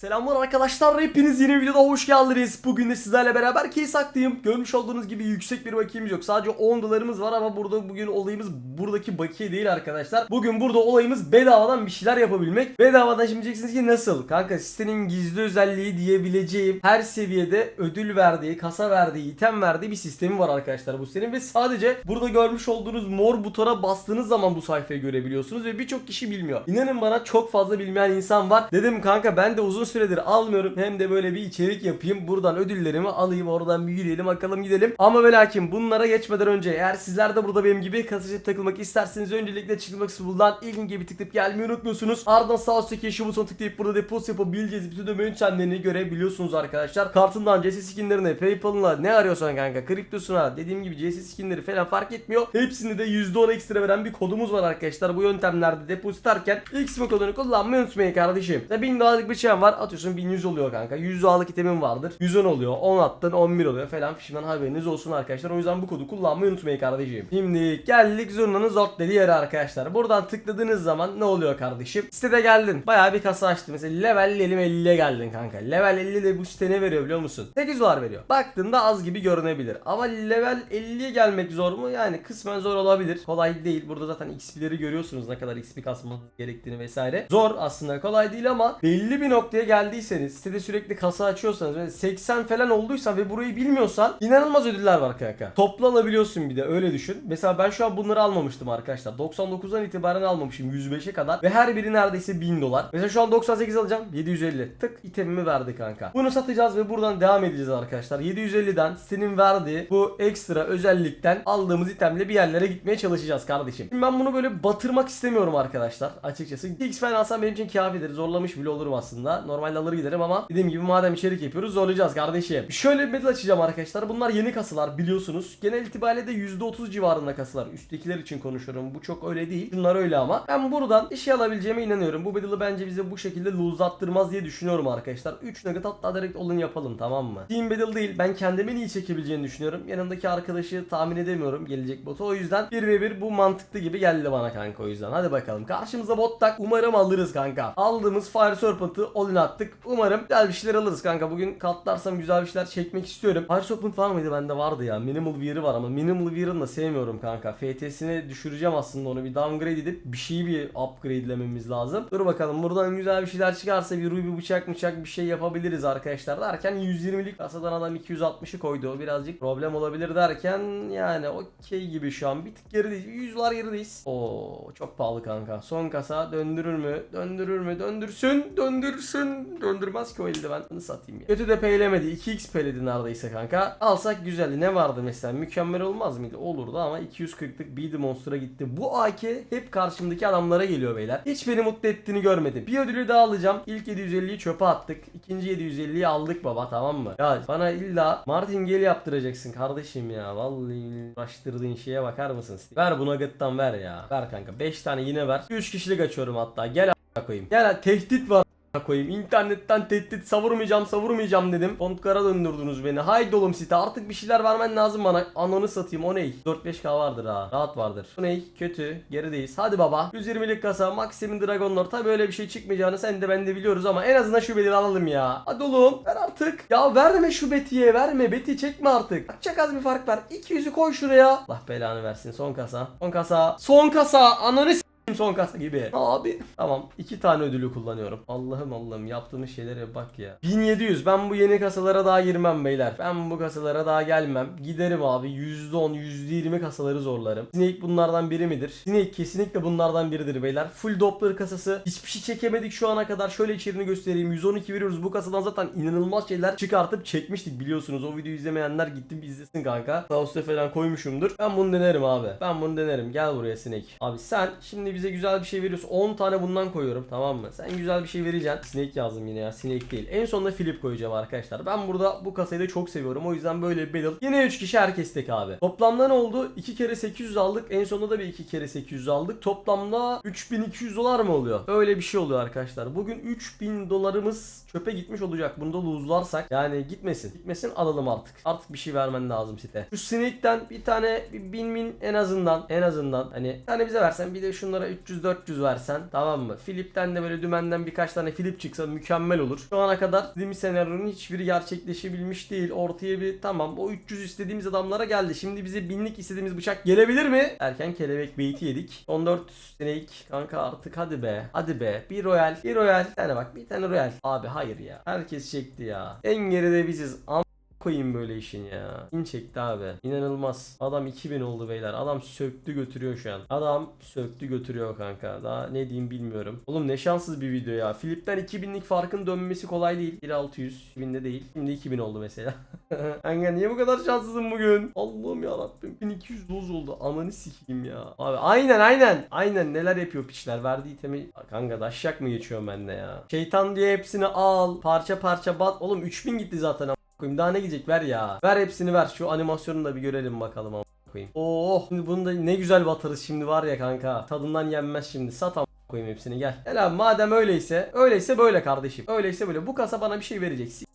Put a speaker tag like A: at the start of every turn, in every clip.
A: Selamlar arkadaşlar hepiniz yeni videoda hoş geldiniz. Bugün de sizlerle beraber case hakkıyım. Görmüş olduğunuz gibi yüksek bir bakiyemiz yok. Sadece 10 dolarımız var ama burada bugün olayımız buradaki bakiye değil arkadaşlar. Bugün burada olayımız bedavadan bir şeyler yapabilmek. Bedavadan şimdi diyeceksiniz ki nasıl? Kanka sitenin gizli özelliği diyebileceğim her seviyede ödül verdiği, kasa verdiği, item verdiği bir sistemi var arkadaşlar bu sitenin ve sadece burada görmüş olduğunuz mor butona bastığınız zaman bu sayfayı görebiliyorsunuz ve birçok kişi bilmiyor. İnanın bana çok fazla bilmeyen insan var. Dedim kanka ben de uzun süredir almıyorum hem de böyle bir içerik yapayım. Buradan ödüllerimi alayım oradan bir yürüyelim bakalım gidelim. Ama ve lakin bunlara geçmeden önce eğer sizler de burada benim gibi kasacı takılmak isterseniz öncelikle çıkmak kısmı bulunan ilk linke bir tıklayıp gelmeyi unutmuyorsunuz. Ardından sağ üstteki şu butona tıklayıp burada depos yapabileceğiz. Bütün ödeme yöntemlerini görebiliyorsunuz arkadaşlar. Kartından CS skinlerine, Paypal'ına ne arıyorsan kanka kriptosuna dediğim gibi CS skinleri falan fark etmiyor. Hepsinde de %10 ekstra veren bir kodumuz var arkadaşlar. Bu yöntemlerde depozit ederken X kodunu kullanmayı unutmayın kardeşim. Ve 1000 dolarlık bir şeyim var. Atıyorsun 1100 oluyor kanka. 100 dolarlık itemin vardır. 110 oluyor. 10 attın 11 oluyor falan. Şimdiden haberiniz olsun arkadaşlar. O yüzden bu kodu kullanmayı unutmayın kardeşim. Şimdi geldik zurnanın zort dediği yere arkadaşlar. Buradan tıkladığınız zaman ne oluyor kardeşim? Sitede geldin. Bayağı bir kasa açtın. Mesela level 50'ye geldin kanka. Level 50 de bu site ne veriyor biliyor musun? 8 dolar veriyor. Baktığında az gibi görünebilir. Ama level 50'ye gelmek zor mu? Yani kısmen zor olabilir. Kolay değil. Burada zaten XP'leri görüyorsunuz ne kadar XP kasmanız gerektiğini vesaire. Zor aslında kolay değil ama belli bir noktaya geldiyseniz sitede sürekli kasa açıyorsanız ve 80 falan olduysan ve burayı bilmiyorsan inanılmaz ödüller var kanka. Toplu alabiliyorsun bir de öyle düşün. Mesela ben şu an bunları almamıştım arkadaşlar. 99'dan itibaren almamışım 105'e kadar ve her biri neredeyse 1000 dolar. Mesela şu an 98 alacağım 750. Tık itemimi verdi kanka. Bunu satacağız ve buradan devam edeceğiz arkadaşlar. 750'den sitenin verdiği bu ekstra özellikten aldığımız itemle bir yerlere gitmeye çalışacağız kardeşim. Şimdi ben bunu böyle batırmak istemiyorum arkadaşlar açıkçası. X falan alsam benim için kafidir. Zorlamış bile olurum aslında. Normalde alır giderim ama dediğim gibi madem içerik yapıyoruz zorlayacağız kardeşim. Şöyle bir medal açacağım arkadaşlar. Bunlar yeni kasalar biliyorsunuz. Genel itibariyle de %30 civarında kasalar. Üsttekiler için konuşuyorum. Bu çok öyle değil. Bunlar öyle ama. Ben buradan işe alabileceğime inanıyorum. Bu bedel'i bence bize bu şekilde lose'lattırmaz diye düşünüyorum arkadaşlar. 3 nugget hatta direkt olun yapalım tamam mı? Team bedel değil. Ben kendimin iyi çekebileceğini düşünüyorum. Yanımdaki arkadaşı tahmin edemiyorum gelecek botu. O yüzden 1v1 bu mantıklı gibi geldi bana kanka o yüzden. Hadi bakalım. Karşımıza bot tak. Umarım alırız kanka. Aldığımız Fire Serpent'ı all attık. Umarım güzel bir şeyler alırız kanka. Bugün katlarsam güzel bir şeyler çekmek istiyorum. Fire Serpent var mıydı? Bende vardı ya. Minimal Wear'ı var ama Minimal Wear'ını da sevmiyorum kanka. FT'sini düşüreceğim aslında onu bir downgrade edip bir şeyi bir upgrade'lememiz lazım. Dur bakalım buradan güzel bir şeyler çıkarsa bir ruby bıçak bıçak bir şey yapabiliriz arkadaşlar derken 120'lik kasadan adam 260'ı koydu. O birazcık problem olabilir derken yani okey gibi şu an bir tık gerideyiz. 100'lar gerideyiz. Oo çok pahalı kanka. Son kasa döndürür mü? Döndürür mü? Döndürsün. Döndürsün. Döndürmez ki o eldiven. Bunu satayım ya. Kötü de peylemedi. 2x peyledi neredeyse kanka. Alsak güzeldi. Ne vardı mesela? Mükemmel olmaz mıydı? Olurdu ama 240'lık Beat Monster'a gitti. Bu AK hep karşımdaki adamlara geliyor beyler. Hiç beni mutlu ettiğini görmedim. Bir ödülü daha alacağım. İlk 750'yi çöpe attık. İkinci 750'yi aldık baba tamam mı? Ya bana illa martingale yaptıracaksın kardeşim ya. Vallahi uğraştırdığın şeye bakar mısın? Ver buna gıttan ver ya. Ver kanka. 5 tane yine ver. 3 kişilik açıyorum hatta. Gel koyayım. A- tehdit var koyayım. İnternetten tehdit savurmayacağım savurmayacağım dedim. Kontkara döndürdünüz beni. Haydi oğlum site artık bir şeyler vermen lazım bana. Ananı satayım o ney? 4-5k vardır ha. Rahat vardır. Bu ney? Kötü. Gerideyiz. Hadi baba. 120'lik kasa. Maximin Dragonlar. Tabi öyle bir şey çıkmayacağını sen de ben de biliyoruz ama en azından şu bedeli alalım ya. Hadi oğlum. Ver artık. Ya verme şu Beti'ye. Verme. Beti çekme artık. Çok az bir fark var. 200'ü koy şuraya. Allah belanı versin. Son kasa. Son kasa. Son kasa. Ananı son kasa gibi. Abi. Tamam. iki tane ödülü kullanıyorum. Allah'ım Allah'ım yaptığımız şeylere bak ya. 1700. Ben bu yeni kasalara daha girmem beyler. Ben bu kasalara daha gelmem. Giderim abi. %10, %20 kasaları zorlarım. Snake bunlardan biri midir? Snake kesinlikle bunlardan biridir beyler. Full Doppler kasası. Hiçbir şey çekemedik şu ana kadar. Şöyle içeriğini göstereyim. 112 veriyoruz. Bu kasadan zaten inanılmaz şeyler çıkartıp çekmiştik biliyorsunuz. O videoyu izlemeyenler gitti izlesin kanka. Sağ falan koymuşumdur. Ben bunu denerim abi. Ben bunu denerim. Gel buraya Snake. Abi sen şimdi bize güzel bir şey veriyorsun. 10 tane bundan koyuyorum tamam mı? Sen güzel bir şey vereceksin. Snake yazdım yine ya. Snake değil. En sonunda Philip koyacağım arkadaşlar. Ben burada bu kasayı da çok seviyorum. O yüzden böyle bir battle. Yine 3 kişi herkes tek abi. Toplamda ne oldu? 2 kere 800 aldık. En sonunda da bir 2 kere 800 aldık. Toplamda 3200 dolar mı oluyor? Öyle bir şey oluyor arkadaşlar. Bugün 3000 dolarımız çöpe gitmiş olacak. Bunu da lose'larsak. Yani gitmesin. Gitmesin alalım artık. Artık bir şey vermen lazım site. Şu Snake'den bir tane bir bin bin en azından en azından hani bir tane bize versen bir de şunlara 300-400 versen tamam mı? Filip'ten de böyle dümenden birkaç tane Filip çıksa mükemmel olur. Şu ana kadar dediğimiz senaryonun hiçbiri gerçekleşebilmiş değil. Ortaya bir tamam o 300 istediğimiz adamlara geldi. Şimdi bize binlik istediğimiz bıçak gelebilir mi? Erken kelebek beyti yedik. 14 snake kanka artık hadi be. Hadi be. Bir royal. Bir royal. Bir tane bak bir tane royal. Abi hayır ya. Herkes çekti ya. En geride biziz. Am koyayım böyle işin ya. İn çekti abi. İnanılmaz. Adam 2000 oldu beyler. Adam söktü götürüyor şu an. Adam söktü götürüyor kanka. Daha ne diyeyim bilmiyorum. Oğlum ne şanssız bir video ya. Filip'ten 2000'lik farkın dönmesi kolay değil. 1600. 2000'de değil. Şimdi 2000 oldu mesela. Kanka niye bu kadar şanssızım bugün? Allah'ım ya Rabbim. 1200 doz oldu. Ananı sikeyim ya. Abi aynen aynen. Aynen neler yapıyor piçler. Verdiği itemi. Kanka daşyak mı geçiyorum ben de ya. Şeytan diye hepsini al. Parça parça bat. Oğlum 3000 gitti zaten koyayım. Daha ne gidecek ver ya. Ver hepsini ver. Şu animasyonu da bir görelim bakalım ama koyayım. Oh şimdi bunu da ne güzel batarız şimdi var ya kanka. Tadından yenmez şimdi. Sat koyayım hepsini gel. Abi madem öyleyse. Öyleyse böyle kardeşim. Öyleyse böyle. Bu kasa bana bir şey verecek.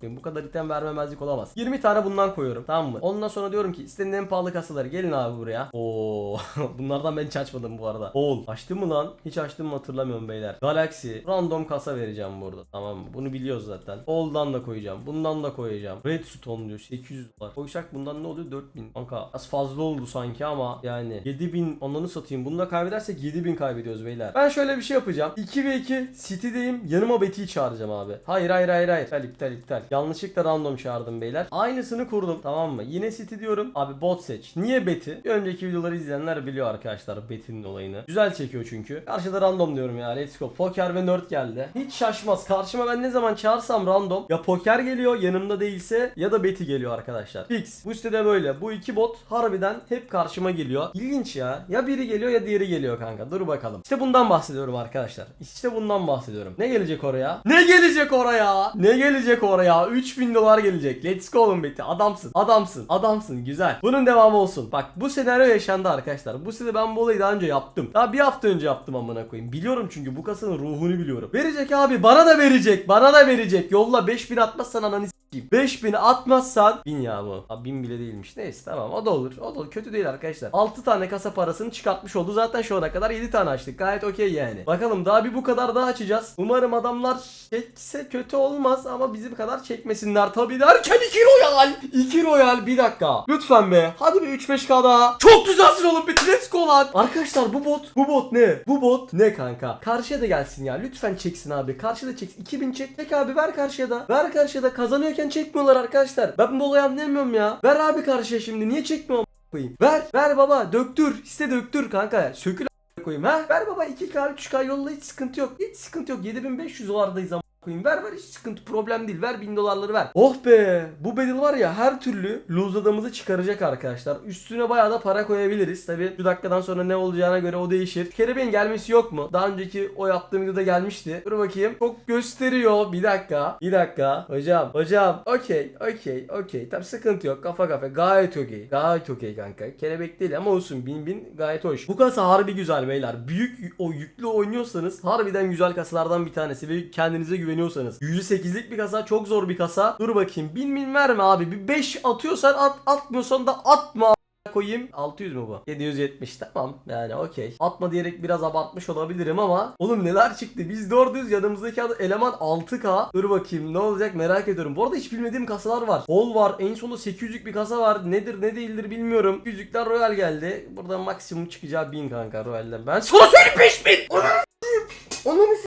A: S- bu kadar item vermemezlik olamaz. 20 tane bundan koyuyorum tamam mı? Ondan sonra diyorum ki istediğin en pahalı kasaları gelin abi buraya. Oo bunlardan ben hiç açmadım bu arada. Ol. Açtım mı lan? Hiç açtım mı hatırlamıyorum beyler. Galaxy random kasa vereceğim burada tamam mı? Bunu biliyoruz zaten. Ol'dan da koyacağım. Bundan da koyacağım. Redstone diyor 800 dolar. Koysak bundan ne oluyor? 4000. Kanka az fazla oldu sanki ama yani 7000 onları satayım. Bunu da kaybedersek 7000 kaybediyoruz beyler. Ben şöyle bir şey yapacağım. 2 ve 2 City'deyim. Yanıma Betty'yi çağıracağım abi. Hayır hayır hayır hayır. İptal iptal iptal. Yanlışlıkla random çağırdım beyler. Aynısını kurdum tamam mı? Yine City diyorum. Abi bot seç. Niye Betty? Bir önceki videoları izleyenler biliyor arkadaşlar Betty'nin olayını. Güzel çekiyor çünkü. Karşıda random diyorum ya. Let's go. Poker ve nerd geldi. Hiç şaşmaz. Karşıma ben ne zaman çağırsam random. Ya poker geliyor yanımda değilse ya da Betty geliyor arkadaşlar. Fix. Bu sitede böyle. Bu iki bot harbiden hep karşıma geliyor. İlginç ya. Ya biri geliyor ya diğeri geliyor kanka. Dur bakalım. İşte bundan bahsediyorum arkadaşlar. İşte bundan bahsediyorum. Ne gelecek oraya? Ne gelecek oraya? Ne gelecek oraya? 3000 dolar gelecek. Let's go oğlum Betty. Adamsın. Adamsın. Adamsın. Güzel. Bunun devamı olsun. Bak bu senaryo yaşandı arkadaşlar. Bu sene ben bu olayı daha önce yaptım. Daha bir hafta önce yaptım amına koyayım. Biliyorum çünkü bu kasanın ruhunu biliyorum. Verecek abi. Bana da verecek. Bana da verecek. Yolla 5000 atmazsan ananı. 5000 atmazsan 1000 ya bu. Abi 1000 bile değilmiş. Neyse tamam o da olur. O da olur. Kötü değil arkadaşlar. 6 tane kasa parasını çıkartmış oldu. Zaten şu ana kadar 7 tane açtık. Gayet okey yani. Bakalım daha bir bu kadar daha açacağız. Umarım adamlar çekse kötü olmaz ama bizim kadar çekmesinler tabii derken 2 royal. 2 royal bir dakika. Lütfen be. Hadi bir 3-5k daha. Çok güzelsin oğlum bir let's go lan. Arkadaşlar bu bot. Bu bot ne? Bu bot ne kanka? Karşıya da gelsin ya. Lütfen çeksin abi. Karşıda çeksin. 2000 çek. Çek abi ver karşıya da. Ver karşıya da. Kazanıyorken çekmiyorlar arkadaşlar. Ben bu olayı anlayamıyorum ya. Ver abi karşıya şimdi. Niye çekmiyor koyayım? Ver. Ver baba. Döktür. İste döktür kanka. Sökül koyayım ha. Ver baba 2K 3K yolla hiç sıkıntı yok. Hiç sıkıntı yok. 7500 dolardayız ama koyayım. Ver ver hiç sıkıntı problem değil. Ver 1000 dolarları ver. Oh be. Bu battle var ya her türlü lose'ladığımızı çıkaracak arkadaşlar. Üstüne bayağı da para koyabiliriz. Tabi şu dakikadan sonra ne olacağına göre o değişir. Kerebeğin gelmesi yok mu? Daha önceki o yaptığım videoda gelmişti. Dur bakayım. Çok gösteriyor. Bir dakika. Bir dakika. Hocam. Hocam. Okey. Okey. Okey. Tabi sıkıntı yok. Kafa kafa. Gayet okey. Gayet okey kanka. Kelebek değil ama olsun. Bin bin gayet hoş. Bu kasa harbi güzel beyler. Büyük o yüklü oynuyorsanız harbiden güzel kasalardan bir tanesi ve kendinize güveniyorsanız. %8'lik bir kasa çok zor bir kasa. Dur bakayım. Bin bin verme abi. Bir 5 atıyorsan at atmıyorsan da atma koyayım. 600 mü bu? 770 tamam yani okey. Atma diyerek biraz abartmış olabilirim ama oğlum neler çıktı? Biz 400 yanımızdaki eleman 6K. Dur bakayım ne olacak merak ediyorum. Bu arada hiç bilmediğim kasalar var. Hol var. En sonunda 800'lük bir kasa var. Nedir ne değildir bilmiyorum. Yüzükler Royal geldi. Burada maksimum çıkacağı 1000 kanka Royal'den. Ben sana söyleyeyim 5000. Onu onu s**eyim. Onu s**eyim.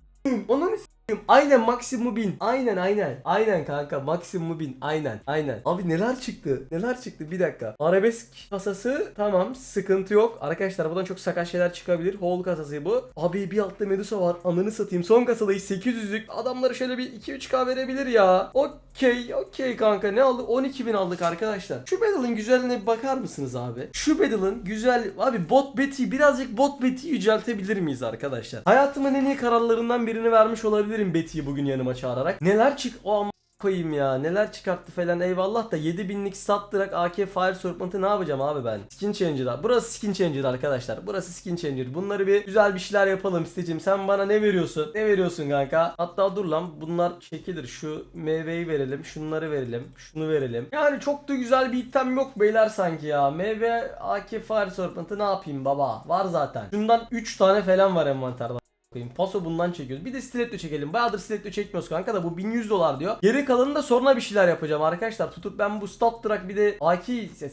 A: Aynen maksimum 1000. Aynen aynen. Aynen kanka maksimum 1000. Aynen aynen. Abi neler çıktı? Neler çıktı? Bir dakika. Arabesk kasası tamam sıkıntı yok. Arkadaşlar buradan çok sakat şeyler çıkabilir. Hall kasası bu. Abi bir altta Medusa var. Ananı satayım. Son kasadayız 800'lük. Adamlara şöyle bir 2-3k verebilir ya. Okey okey kanka ne aldık? 12.000 aldık arkadaşlar. Şu Battle'ın güzelliğine bir bakar mısınız abi? Şu Battle'ın güzel... Abi bot beti birazcık bot beti yüceltebilir miyiz arkadaşlar? Hayatımın en iyi kararlarından birini vermiş olabilirim Betty'yi bugün yanıma çağırarak. Neler çık... O am- koyayım ya. Neler çıkarttı falan eyvallah da 7000'lik sattırak AK Fire Serpent'ı ne yapacağım abi ben? Skin Changer'da. Burası Skin Changer arkadaşlar. Burası Skin Changer. Bunları bir güzel bir şeyler yapalım isteyeceğim. Sen bana ne veriyorsun? Ne veriyorsun kanka? Hatta dur lan bunlar çekilir. Şu meyveyi verelim. Şunları verelim. Şunu verelim. Yani çok da güzel bir item yok beyler sanki ya. Meyve AK Fire Serpent'ı ne yapayım baba? Var zaten. Şundan 3 tane falan var envanterde koyayım. Paso bundan çekiyoruz. Bir de stiletto çekelim. Bayağıdır stiletto çekmiyoruz kanka da bu 1100 dolar diyor. Geri kalanını da sonra bir şeyler yapacağım arkadaşlar. Tutup ben bu stat track bir de AK ya,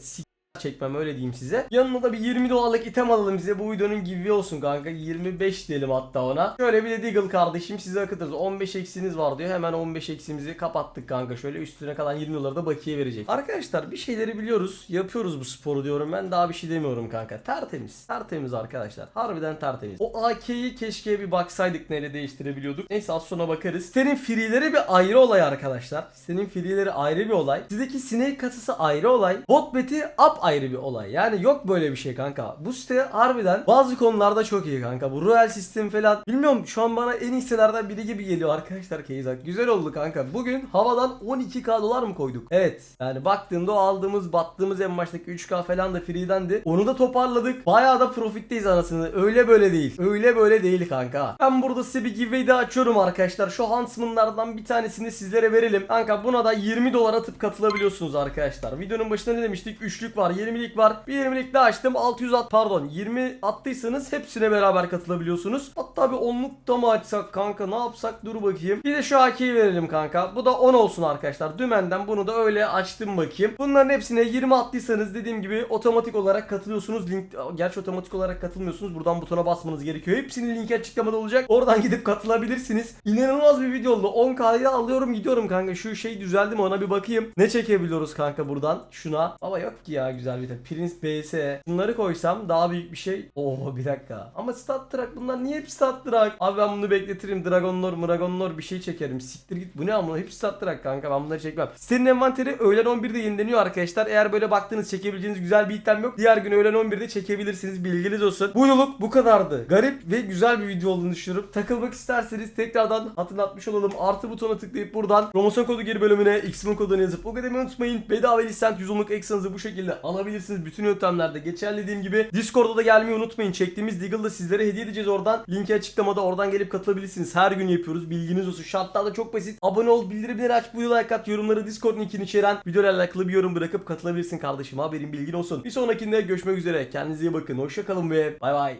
A: çekmem öyle diyeyim size. Yanına da bir 20 dolarlık item alalım size. Bu videonun giveaway olsun kanka. 25 diyelim hatta ona. Şöyle bir de Deagle kardeşim size akıtırız. 15 eksiniz var diyor. Hemen 15 eksimizi kapattık kanka. Şöyle üstüne kalan 20 doları da bakiye verecek. Arkadaşlar bir şeyleri biliyoruz. Yapıyoruz bu sporu diyorum ben. Daha bir şey demiyorum kanka. Tertemiz. Tertemiz arkadaşlar. Harbiden tertemiz. O AK'yi keşke bir baksaydık neyle değiştirebiliyorduk. Neyse az sonra bakarız. Sitenin free'leri bir ayrı olay arkadaşlar. Sitenin free'leri ayrı bir olay. Sizdeki sinek kasası ayrı olay. Botbet'i up ayrı bir olay. Yani yok böyle bir şey kanka. Bu site harbiden bazı konularda çok iyi kanka. Bu royal sistem falan. Bilmiyorum şu an bana en iyi sitelerden biri gibi geliyor arkadaşlar Keyzak. Güzel oldu kanka. Bugün havadan 12k dolar mı koyduk? Evet. Yani baktığımda o aldığımız battığımız en baştaki 3k falan da free'dendi. Onu da toparladık. Bayağı da profitteyiz anasını. Öyle böyle değil. Öyle böyle değil kanka. Ben burada size bir giveaway de açıyorum arkadaşlar. Şu Huntsman'lardan bir tanesini sizlere verelim. Kanka buna da 20 dolar atıp katılabiliyorsunuz arkadaşlar. Videonun başında ne demiştik? Üçlük var, 20'lik var. Bir 20'lik daha açtım. 600 at pardon 20 attıysanız hepsine beraber katılabiliyorsunuz. Hatta bir 10'luk da mı açsak kanka ne yapsak dur bakayım. Bir de şu AK'yi verelim kanka. Bu da 10 olsun arkadaşlar. Dümenden bunu da öyle açtım bakayım. Bunların hepsine 20 attıysanız dediğim gibi otomatik olarak katılıyorsunuz. Link gerçi otomatik olarak katılmıyorsunuz. Buradan butona basmanız gerekiyor. Hepsinin linki açıklamada olacak. Oradan gidip katılabilirsiniz. İnanılmaz bir video oldu. 10K'yı alıyorum gidiyorum kanka. Şu şey düzeldi mi ona bir bakayım. Ne çekebiliyoruz kanka buradan? Şuna. Ama yok ki ya güzel bir tane. Prince BS. Bunları koysam daha büyük bir şey. Oo bir dakika. Ama stat track bunlar niye hep stat track? Abi ben bunu bekletirim. Dragon Lore, bir şey çekerim. Siktir git. Bu ne ama hep stat track kanka. Ben bunları çekmem. Senin envanteri öğlen 11'de yenileniyor arkadaşlar. Eğer böyle baktığınız çekebileceğiniz güzel bir item yok. Diğer gün öğlen 11'de çekebilirsiniz. Bilginiz olsun. Bu yoluk bu kadardı. Garip ve güzel bir video olduğunu düşünüyorum. Takılmak isterseniz tekrardan hatırlatmış olalım. Artı butona tıklayıp buradan promosyon kodu geri bölümüne X'min kodunu yazıp o ödemeyi unutmayın. Bedava lisent 110'luk eksanızı bu şekilde alabilirsiniz. Bütün yöntemlerde geçerli dediğim gibi. Discord'da da gelmeyi unutmayın. Çektiğimiz Deagle'da sizlere hediye edeceğiz oradan. Linki açıklamada oradan gelip katılabilirsiniz. Her gün yapıyoruz. Bilginiz olsun. Şartlar da çok basit. Abone ol, bildirimleri aç, bu like at, yorumları Discord linkini içeren videoyla alakalı bir yorum bırakıp katılabilirsin kardeşim. Haberin bilgin olsun. Bir sonrakinde görüşmek üzere. Kendinize iyi bakın. Hoşçakalın ve bay bay.